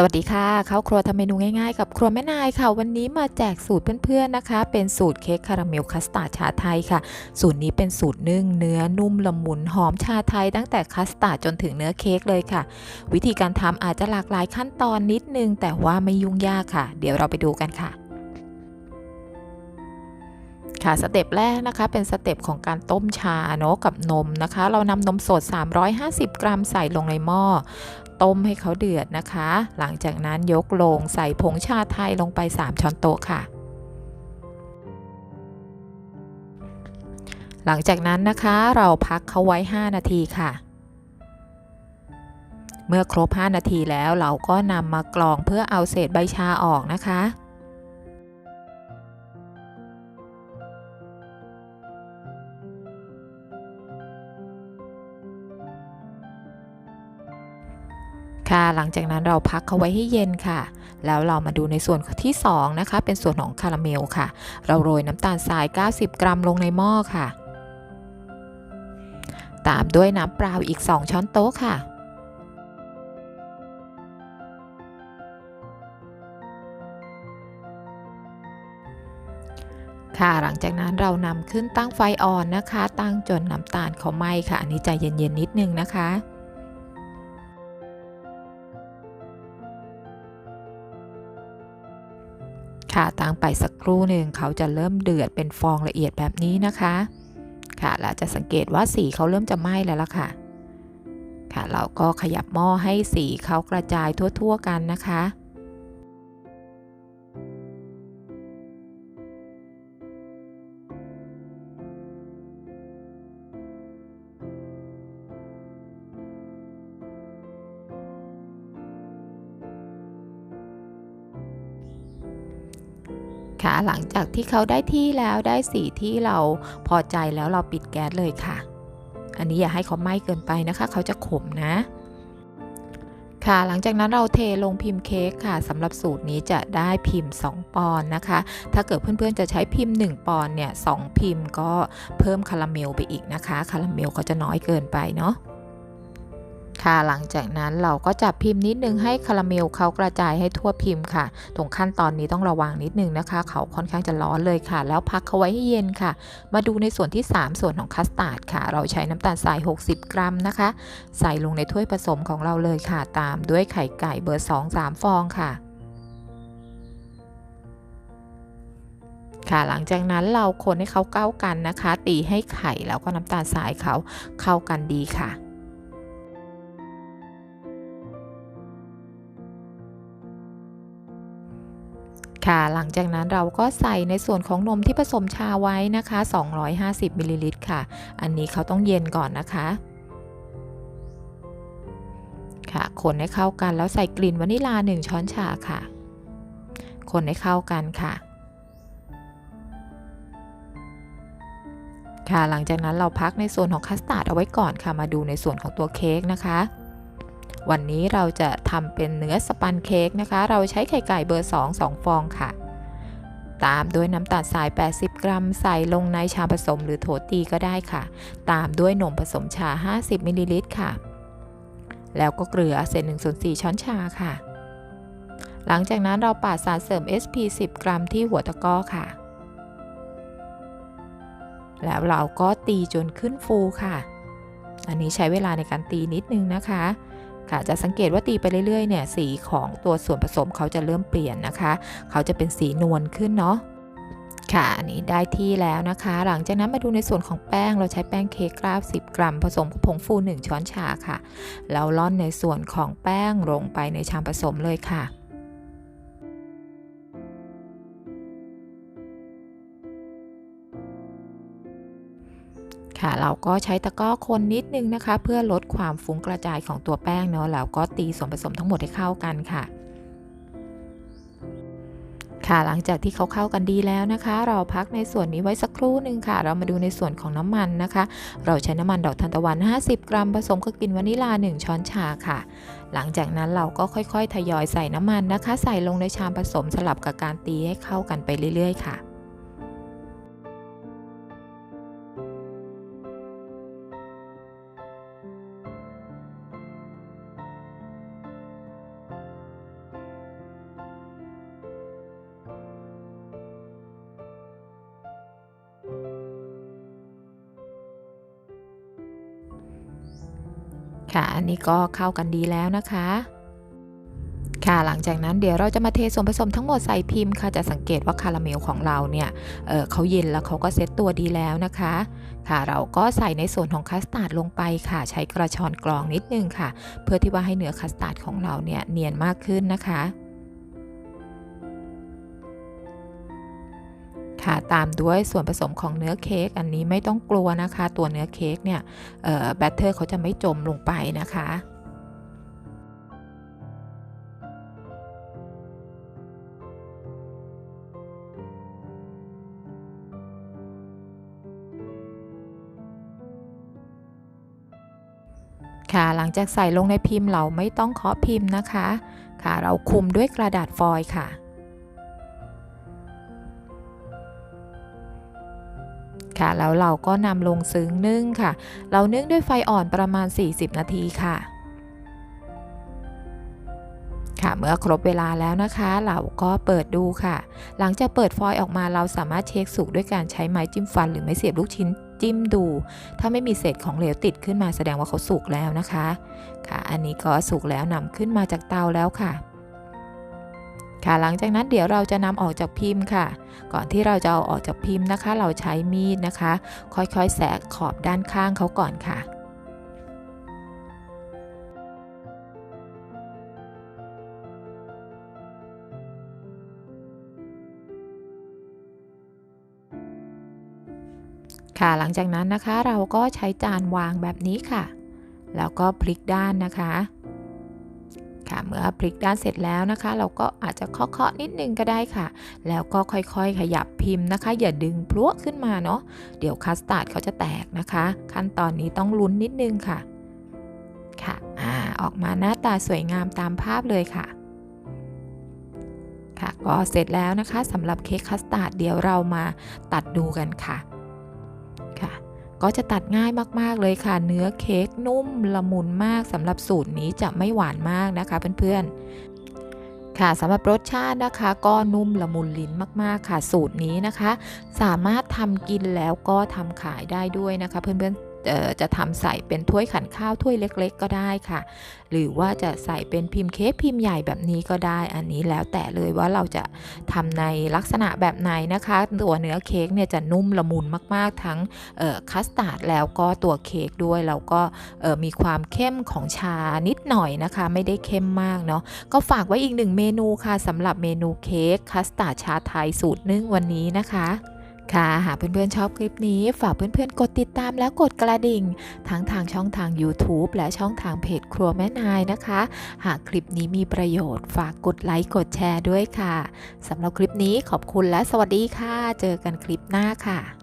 สวัสดีค่ะเข้าครัวทำเมนูง่ายๆ กับครัวแม่นายค่ะ วันนี้มาแจกสูตรเพื่อนๆนะคะ เป็นสูตรเค้กคาราเมลคัสตาร์ดชาไทยค่ะ สูตรนี้เป็นสูตรนึ่งเนื้อนุ่มละมุนหอมชาไทย ตั้งแต่คัสตาร์ดจนถึงเนื้อเค้กเลยค่ะ วิธีการทำอาจจะหลากหลายขั้นตอนนิดนึง แต่ว่าไม่ยุ่งยากค่ะ เดี๋ยวเราไปดูกันค่ะค่ะสเต็ปแรกนะคะเป็นสเต็ปของการต้มชาเนาะกับนมนะคะ เรานำนมสด 350 กรัมใส่ลงในหม้อ ต้มให้เขาเดือดนะคะ หลังจากนั้นยกลงใส่ผงชาไทยลงไป 3 ช้อนโต๊ะค่ะ หลังจากนั้นนะคะเราพักเขาไว้ 5 นาทีค่ะ เมื่อครบ 5 นาทีแล้วเราก็นำมากรองเพื่อเอาเศษใบชาออกนะคะ ค่ะ หลังจากนั้นเราพักเขาไว้ให้เย็นค่ะ แล้วเรามาดูในส่วนที่ 2 นะคะ เป็นส่วนของคาราเมลค่ะ เราโรยน้ำตาลทราย 90 กรัมลงในหม้อค่ะ ตามด้วยน้ำเปล่าอีก 2 ช้อนโต๊ะค่ะค่ะหลังจากนั้นเรานำขึ้นตั้งไฟอ่อนนะคะ ตั้งจนน้ำตาลเขาไหม้ค่ะ อันนี้ใจเย็นๆนิดนึงนะคะ ค่ะตั้งไปสักครู่หนึ่งเขาจะเริ่มเดือดเป็นฟองละเอียดแบบนี้นะคะ ค่ะแล้วจะสังเกตว่าสีเขาเริ่มจะไหม้แล้วล่ะค่ะ ค่ะเราก็ขยับหม้อให้สีเขากระจายทั่ว ๆ กันนะคะ ค่ะ หลังจากที่เขาได้ที่แล้วได้สีที่เราพอใจแล้วเราปิดแก๊สเลยค่ะ อันนี้อย่าให้เขาไหม้เกินไปนะคะ เขาจะขมนะค่ะหลังจากนั้นเราเทลงพิมพ์เค้กค่ะสำหรับสูตรนี้จะได้พิมพ์ 2 ปอนด์นะคะ ถ้าเกิดเพื่อนๆจะใช้พิมพ์ 1 ปอนด์เนี่ยสพิมพ์ก็เพิ่มคาราเมลไปอีกนะคะ คาราเมลเขาจะน้อยเกินไปเนาะ ค่ะหลังจากนั้นเราก็จับพิมพ์นิดนึงให้คาราเมลเขากระจายให้ทั่วพิมพ์ค่ะ ตรงขั้นตอนนี้ต้องระวังนิดนึงนะคะ เขาค่อนข้างจะร้อนเลยค่ะ แล้วพักเขาไว้ให้เย็นค่ะ มาดูในส่วนที่ 3 ส่วนของคัสตาร์ดค่ะ เราใช้น้ำตาลทราย 60 กรัมนะคะ ใส่ลงในถ้วยผสมของเราเลยค่ะ ตามด้วยไข่ไก่เบอร์ 2-3 ฟองค่ะค่ะหลังจากนั้นเราคนให้เขาเข้ากันนะคะ ตีให้ไข่แล้วก็น้ำตาลทรายเขาเข้ากันดีค่ะ ค่ะหลังจากนั้นเราก็ใส่ในส่วนของนมที่ผสมชาไว้นะคะ 250มิลลิลิตรค่ะ อันนี้เขาต้องเย็นก่อนนะคะค่ะคนให้เข้ากันแล้วใส่กลิ่นวานิลา 1 ช้อนชาค่ะ คนให้เข้ากันค่ะ ค่ะหลังจากนั้นเราพักในส่วนของคัสตาร์ดเอาไว้ก่อนค่ะมาดูในส่วนของตัวเค้กนะคะ วันนี้เราจะทำเป็นเนื้อสปันเค้กนะคะ เราใช้ไข่ไก่เบอร์ 2 2 ฟองค่ะ ตามด้วยน้ำตาลทราย 80 กรัม ใส่ลงในชาผสมหรือโถตีก็ได้ค่ะ ตามด้วยนมผสมชา 50 มิลลิลิตรค่ะ แล้วก็เกลือเศษ1ส่วน4ช้อนชาค่ะ หลังจากนั้นเราปาดสารเสริม SP 10 กรัมที่หัวตะก้อค่ะ แล้วเราก็ตีจนขึ้นฟูค่ะอันนี้ใช้เวลาในการตีนิดนึงนะคะ ค่ะจะสังเกตว่าตีไปเรื่อยๆเนี่ยสีของตัวส่วนผสมเขาจะเริ่มเปลี่ยนนะคะ เขาจะเป็นสีนวลขึ้นเนาะค่ะอันนี้ได้ที่แล้วนะคะ หลังจากนั้นมาดูในส่วนของแป้งเราใช้แป้งเค้กกราฟ 10 กรัม ผสมกับผงฟู 1 ช้อนชาค่ะ แล้วล่อนในส่วนของแป้งลงไปในชามผสมเลยค่ะ ค่ะ เราก็ใช้ตะกร้อคนนิดนึงนะคะ เพื่อลดความฟุ้งกระจายของตัวแป้งเนาะแล้วก็ตีส่วนผสมทั้งหมดให้เข้ากันค่ะค่ะหลังจากที่เขาเข้ากันดีแล้วนะคะ เราพักในส่วนนี้ไว้สักครู่หนึ่งค่ะ เรามาดูในส่วนของน้ำมันนะคะ เราใช้น้ำมันดอกทานตะวัน 50 กรัมผสมกับกลิ่นวานิลา 1 ช้อนชาค่ะ หลังจากนั้นเราก็ค่อยๆ ทยอยใส่น้ำมันนะคะ ใส่ลงในชามผสมสลับกับการตีให้เข้ากันไปเรื่อยๆ ค่ะ ค่ะ อันนี้ก็เข้ากันดีแล้วนะคะ ค่ะ หลังจากนั้นเดี๋ยวเราจะมาเทส่วนผสมทั้งหมดใส่พิมพ์ค่ะ จะสังเกตว่าคาราเมลของเราเนี่ยเเขาเย็นแล้วเขาก็เซ็ตตัวดีแล้วนะคะ ค่ะ เราก็ใส่ในส่วนของคัสตาร์ดลงไปค่ะ ใช้กระชอนกรองนิดนึงค่ะ เพื่อที่ว่าให้เนื้อคัสตาร์ดของเราเนี่ยเนียนมากขึ้นนะคะ ตามด้วยส่วนผสมของเนื้อเค้กอันนี้ไม่ต้องกลัวนะคะ ตัวเนื้อเค้กเนี่ยแบตเตอร์เขาจะไม่จมลงไปนะคะค่ะหลังจากใส่ลงในพิมพ์เราไม่ต้องเคาะพิมพ์นะคะ ค่ะ เราคลุมด้วยกระดาษฟอยล์ค่ะ ค่ะ แล้วเราก็นำลงซึ้งนึ่งค่ะ เรานึ่งด้วยไฟอ่อนประมาณ 40 นาทีค่ะ ค่ะ เมื่อครบเวลาแล้วนะคะ เราก็เปิดดูค่ะ หลังจากเปิดฟอยล์ออกมาเราสามารถเช็คสุกด้วยการใช้ไม้จิ้มฟัน หรือไม้เสียบลูกชิ้นจิ้มดู ถ้าไม่มีเศษของเหลวติดขึ้นมาแสดงว่าเขาสุกแล้วนะคะ ค่ะ อันนี้ก็สุกแล้วนำขึ้นมาจากเตาแล้วค่ะ ค่ะหลังจากนั้นเดี๋ยวเราจะนำออกจากพิมพ์ค่ะ ก่อนที่เราจะเอาออกจากพิมพ์นะคะ เราใช้มีดนะคะ ค่อยๆแสกขอบด้านข้างเขาก่อนค่ะค่ะหลังจากนั้นนะคะเราก็ใช้จานวางแบบนี้ค่ะ แล้วก็พลิกด้านนะคะ ค่ะเมื่อพลิกด้านเสร็จแล้วนะคะ เราก็อาจจะเคาะๆนิดนึงก็ได้ค่ะ แล้วก็ค่อยๆ ขยับพิมพ์นะคะ อย่าดึงพลวขึ้นมาเนาะเดี๋ยวคัสตาร์ดเขาจะแตกนะคะ ขั้นตอนนี้ต้องลุ้นนิดนึงค่ะค่ะอ่าออกมาหน้าตาสวยงามตามภาพเลยค่ะค่ะก็เสร็จแล้วนะคะสำหรับเค้กคัสตาร์ดเดี๋ยวเรามาตัดดูกันค่ะ ก็จะตัดง่ายมากๆเลยค่ะ เนื้อเค้กนุ่มละมุนมากสำหรับสูตรนี้จะไม่หวานมากนะคะเพื่อนๆ ค่ะสำหรับรสชาตินะคะ ก็นุ่มละมุนลิ้นมากๆค่ะสูตรนี้นะคะ สามารถทำกินแล้วก็ทำขายได้ด้วยนะคะเพื่อนๆ จะทำใส่เป็นถ้วยขันข้าวถ้วยเล็ก ๆ ก็ได้ค่ะ หรือว่าจะใส่เป็นพิมพ์เค้กพิมพ์ใหญ่แบบนี้ก็ได้ อันนี้แล้วแต่เลยว่าเราจะทำในลักษณะแบบไหนนะคะ ตัวเนื้อเค้กเนี่ยจะนุ่มละมุนมากๆ ทั้งคัสตาร์ดแล้วก็ตัวเค้กด้วยแล้วก็มีความเข้มของชานิดหน่อยนะคะ ไม่ได้เข้มมากเนาะก็ฝากไว้อีกหนึ่งเมนูค่ะสำหรับเมนูเค้กคัสตาร์ดชาไทยสูตรนึ่งวันนี้นะคะ ค่ะหากเพื่อนๆชอบคลิปนี้ฝากเพื่อนๆ กดติดตามแล้วกดกระดิ่ง ทั้งทางช่องทาง YouTube และช่องทางเพจครัวแม่นายนะคะ หากคลิปนี้มีประโยชน์ ฝากกดไลค์กดแชร์ด้วยค่ะสำหรับคลิปนี้ขอบคุณและสวัสดีค่ะ เจอกันคลิปหน้าค่ะ